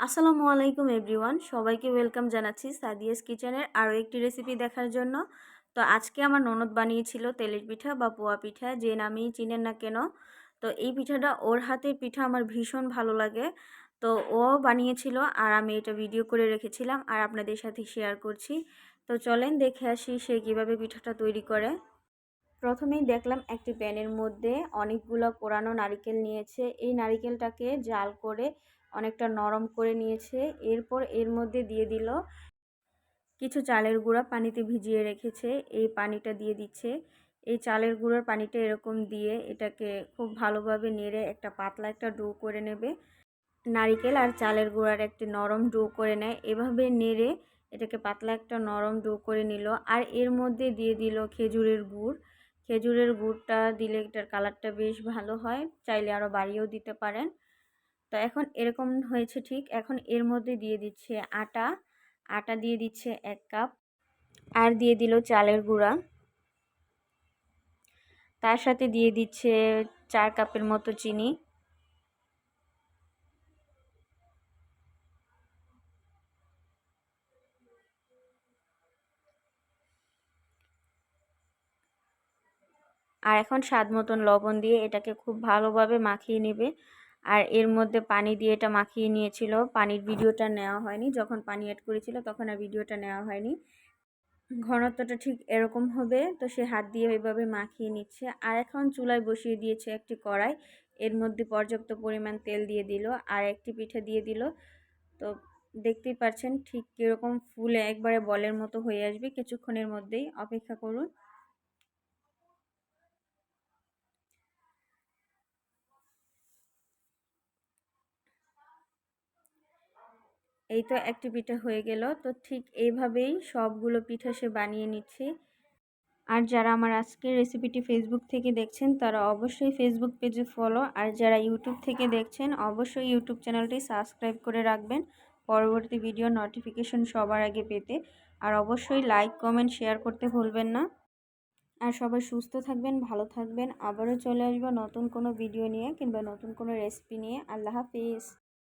আসসালামু আলাইকুম এভরিওয়ান। সবাইকে ওয়েলকাম জানাচ্ছি সাদিয়াস কিচেনের আরও একটি রেসিপি দেখার জন্য। তো আজকে আমার ননদ বানিয়েছিল তেলের পিঠা বা পোয়া পিঠা, যে নামেই চিনেন না কেন। তো এই পিঠাটা ওর হাতের পিঠা আমার ভীষণ ভালো লাগে। তো ও বানিয়েছিল আর আমি এটা ভিডিও করে রেখেছিলাম আর আপনাদের সাথে শেয়ার করছি। তো চলেন দেখে আসি সে কীভাবে পিঠাটা তৈরি করে। প্রথমেই দেখলাম একটি প্যানের মধ্যে অনেকগুলো কোরানো নারিকেল নিয়েছে। এই নারিকেলটাকে জাল করে অনেকটা নরম করে নিয়েছে। এরপর এর মধ্যে দিয়ে দিল কিছু চালের গুঁড়া, পানিতে ভিজিয়ে রেখেছে। এই পানিটা দিয়ে দিচ্ছে। এই চালের গুঁড়োর পানিটা এরকম দিয়ে এটাকে খুব ভালোভাবে নেড়ে একটা পাতলা একটা ডো করে নেবে। নারিকেল আর চালের গুঁড়ার একটি নরম ডো করে নেয়। এভাবে নেড়ে এটাকে পাতলা একটা নরম ডো করে নিল। আর এর মধ্যে দিয়ে দিল খেজুরের গুড়। খেজুরের গুড়টা দিলে এটার কালারটা বেশ ভালো হয়। চাইলে আরও বাড়িয়েও দিতে পারেন। তো এখন এরকম হয়েছে ঠিক। এখন এর মধ্যে দিয়ে দিচ্ছে আটা। আটা দিয়ে দিচ্ছে এক কাপ। আর দিয়ে দিল চালের গুঁড়া। তার সাথে দিয়ে দিচ্ছে চার কাপের মতো চিনি। আর এখন স্বাদ মতন লবণ দিয়ে এটাকে খুব ভালোভাবে মাখিয়ে নেবে। আর এর মধ্যে পানি দিয়ে এটা মাখিয়ে নিয়েছিল। পানির ভিডিওটা নেওয়া হয়নি। যখন পানি অ্যাড করেছিল তখন আর ভিডিওটা নেওয়া হয়নি। ঘনত্বটা ঠিক এরকম হবে। তো সে হাত দিয়ে এভাবে মাখিয়ে নিচ্ছে। আর এখন চুলায় বসিয়ে দিয়েছে একটি কড়াই। এর মধ্যে পর্যাপ্ত পরিমাণ তেল দিয়ে দিল আর একটি পিঠে দিয়ে দিল। তো দেখতেই পাচ্ছেন ঠিক কীরকম ফুলে একবারে বলের মতো হয়ে আসবে। কিছুক্ষণের মধ্যেই অপেক্ষা করুন। এই তো একটি পিঠা হয়ে গেল। তো ঠিক এইভাবেই সবগুলো পিঠা সে বানিয়ে নিচ্ছে। আর যারা আমার আজকের রেসিপিটি ফেসবুক থেকে দেখছেন, তারা অবশ্যই ফেসবুক পেজে ফলো আর যারা ইউটিউব থেকে দেখছেন, অবশ্যই ইউটিউব চ্যানেলটি সাবস্ক্রাইব করে রাখবেন। পরবর্তী ভিডিও নোটিফিকেশন সবার আগে পেতে। আর অবশ্যই লাইক কমেন্ট শেয়ার করতে ভুলবেন না। আর সবাই সুস্থ থাকবেন, ভালো থাকবেন। আবারও চলে আসব নতুন কোনো ভিডিও নিয়ে কিংবা নতুন কোনো রেসিপি নিয়ে। আল্লাহ হাফিজ।